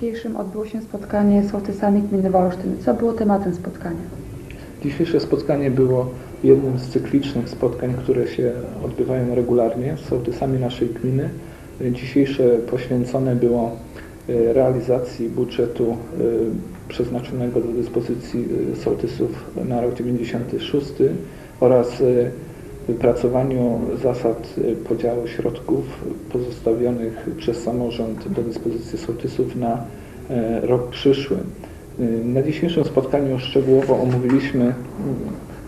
dzisiejszym odbyło się spotkanie z sołtysami gminy Wolsztyn. Co było tematem spotkania? Dzisiejsze spotkanie było jednym z cyklicznych spotkań, które się odbywają regularnie z sołtysami naszej gminy. Dzisiejsze poświęcone było e, realizacji budżetu e, przeznaczonego do dyspozycji e, sołtysów na rok 96 oraz wypracowaniu zasad e, podziału środków pozostawionych przez samorząd do dyspozycji sołtysów na e, rok przyszły. E, Na dzisiejszym spotkaniu szczegółowo omówiliśmy mm,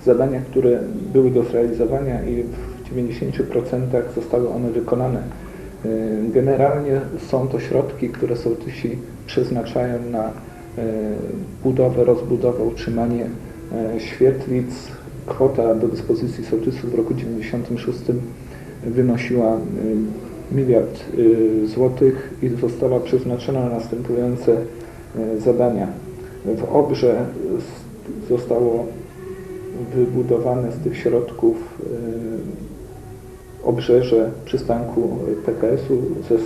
zadania, które były do zrealizowania i w 90% zostały one wykonane. E, Generalnie są to środki, które sołtysi przeznaczają na e, budowę, rozbudowę, utrzymanie e, świetlic. Kwota do dyspozycji sołtysów w roku 96 wynosiła y, miliard y, złotych i została przeznaczona na następujące y, zadania. W Obrze zostało wybudowane z tych środków obrzeże przystanku PKS-u ze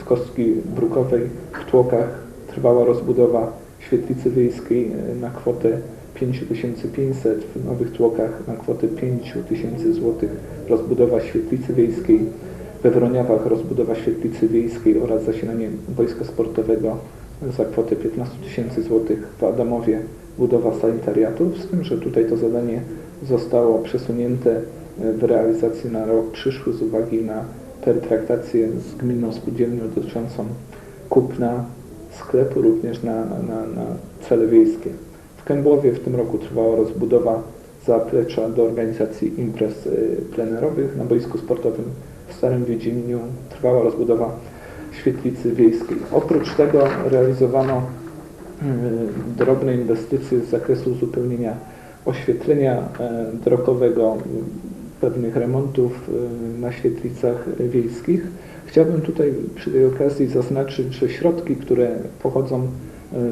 z kostki brukowej w Tłokach. Trwała rozbudowa świetlicy wiejskiej na kwotę 5500, w Nowych Tłokach na kwotę 5000 złotych. Rozbudowa świetlicy wiejskiej, we Wroniawach rozbudowa świetlicy wiejskiej oraz zasilanie wojska sportowego za kwotę 15 tysięcy złotych, w Adamowie budowa sanitariatów, z tym, że tutaj to zadanie zostało przesunięte e, w realizacji na rok przyszły z uwagi na pertraktację z gminną spółdzielnią dotyczącą kupna sklepu również na, na, na cele wiejskie. Kębłowie w tym roku trwała rozbudowa zaplecza do organizacji imprez y, plenerowych. Na boisku sportowym w Starym Wiedźminiu trwała rozbudowa świetlicy wiejskiej. Oprócz tego realizowano y, drobne inwestycje z zakresu uzupełnienia oświetlenia e, drogowego, y, pewnych remontów y, na świetlicach wiejskich. Chciałbym tutaj przy tej okazji zaznaczyć, że środki, które pochodzą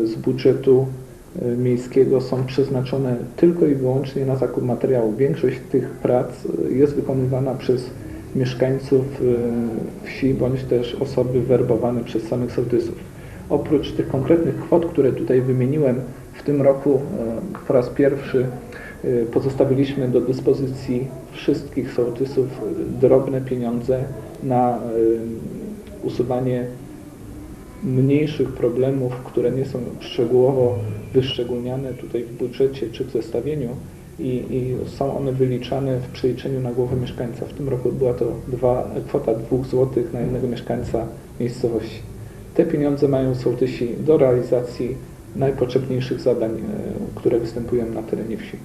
y, z budżetu y, miejskiego są przeznaczone tylko i wyłącznie na zakup materiału. Większość tych prac y, jest wykonywana przez mieszkańców y, wsi bądź też osoby werbowane przez samych sołtysów. Oprócz tych konkretnych kwot, które tutaj wymieniłem, w tym roku po raz pierwszy pozostawiliśmy do dyspozycji wszystkich sołtysów drobne pieniądze na usuwanie mniejszych problemów, które nie są szczegółowo wyszczególniane tutaj w budżecie czy w zestawieniu i, i są one wyliczane w przeliczeniu na głowę mieszkańca. W tym roku była to dwa, kwota 2 zł na jednego mieszkańca miejscowości. Te pieniądze mają sołtysi do realizacji najpotrzebniejszych zadań, e, które występują na terenie wsi.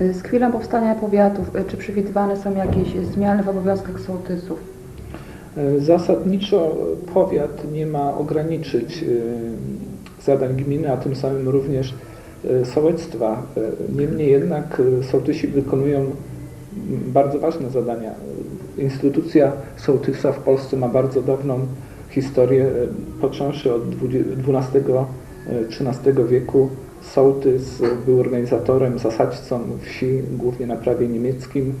Y, Z chwilą powstania powiatów, y, czy przewidywane są jakieś zmiany w obowiązkach sołtysów? E, Zasadniczo powiat nie ma ograniczyć e, zadań gminy, a tym samym również e, sołectwa. E, Niemniej jednak e, sołtysi wykonują bardzo ważne zadania. Instytucja sołtysa w Polsce ma bardzo dawną historię, począwszy od XII-XIII wieku. Sołtys był organizatorem, zasadźcą wsi, głównie na prawie niemieckim.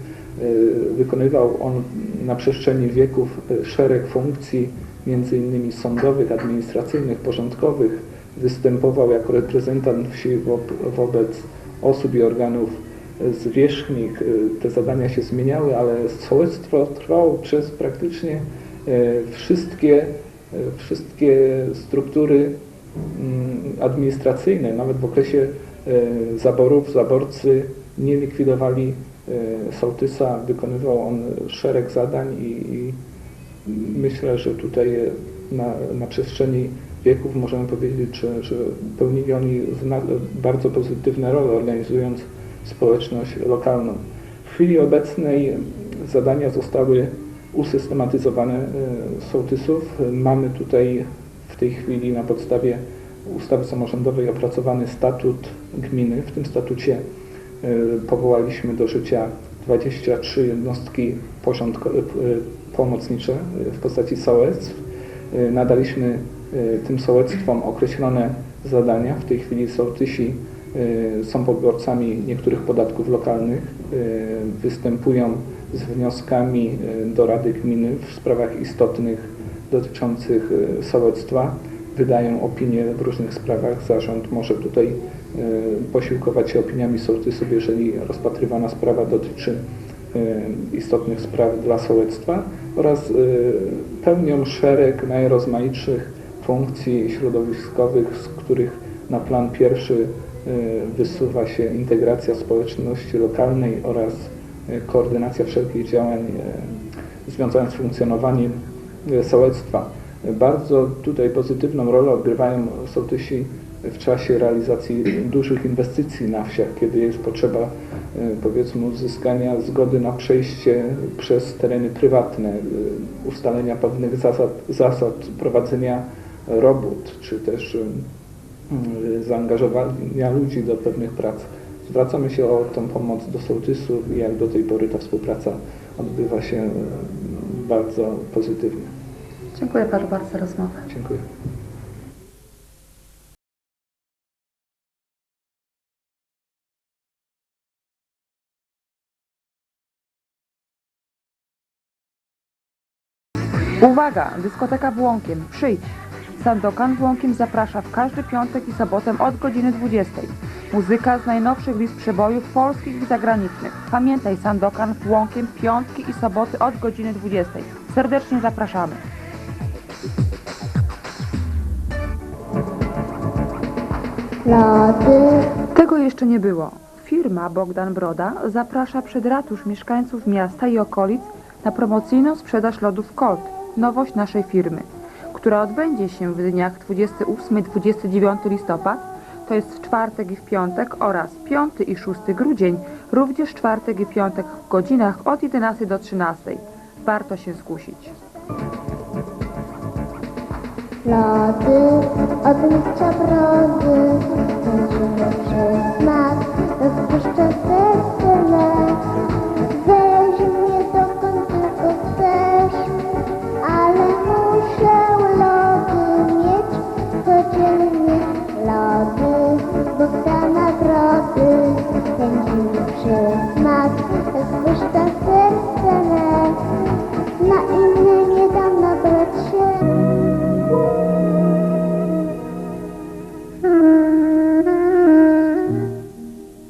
Wykonywał on na przestrzeni wieków szereg funkcji, między innymi sądowych, administracyjnych, porządkowych. Występował jako reprezentant wsi wo- wobec osób i organów zwierzchnich. E, Te zadania się zmieniały, ale sołectwo trwało przez praktycznie e, wszystkie, e, wszystkie struktury mm, administracyjne, nawet w okresie zaborów, zaborcy nie likwidowali sołtysa, wykonywał on szereg zadań i, i myślę, że tutaj na, na przestrzeni wieków możemy powiedzieć, że, że pełnili oni bardzo pozytywne role, organizując społeczność lokalną. W chwili obecnej zadania zostały usystematyzowane e, sołtysów. Mamy tutaj w tej chwili na podstawie ustawy samorządowej opracowany statut gminy. W tym statucie e, powołaliśmy do życia 23 jednostki e, pomocnicze w postaci sołectw. Nadaliśmy tym sołectwom określone zadania. W tej chwili sołtysi są pobiorcami niektórych podatków lokalnych, e, występują z wnioskami do Rady Gminy w sprawach istotnych dotyczących sołectwa. wydają opinie w różnych sprawach. Zarząd może tutaj posiłkować się opiniami sołtysów, jeżeli rozpatrywana sprawa dotyczy istotnych spraw dla sołectwa oraz pełnią szereg najrozmaitszych funkcji środowiskowych, z których na plan pierwszy e, wysuwa się integracja społeczności lokalnej oraz e, koordynacja wszelkich działań e, związanych z funkcjonowaniem sołectwa. Bardzo tutaj pozytywną rolę odgrywają sołtysi w czasie realizacji dużych inwestycji na wsiach, kiedy jest potrzeba powiedzmy uzyskania zgody na przejście przez tereny prywatne, ustalenia pewnych zasad, zasad prowadzenia robót, czy też e, zaangażowania ludzi do pewnych prac. Zwracamy się o tą pomoc do sołtysów i jak do tej pory ta współpraca odbywa się bardzo pozytywnie. Dziękuję panu bardzo za rozmowę. Dziękuję. Uwaga! Dyskoteka Błąkiem. Przyjdź! Sandokan Błąkiem zaprasza w każdy piątek i sobotę od godziny 20. Muzyka z najnowszych list przebojów polskich i zagranicznych. Pamiętaj Sandokan Błąkiem piątki i soboty od godziny 20. Serdecznie zapraszamy. Tego jeszcze nie było. Firma Bogdan Broda zaprasza przed ratusz mieszkańców miasta i okolic na promocyjną sprzedaż lodów Colt, nowość naszej firmy, która odbędzie się w dniach 28-29 listopad, to jest w czwartek i w piątek oraz 5 i 6 grudzień, również czwartek i piątek w godzinach od 11 do 13. Warto się zgłosić. Lody, odliczam rozy, Mężymy przez smak, rozpuszczę serce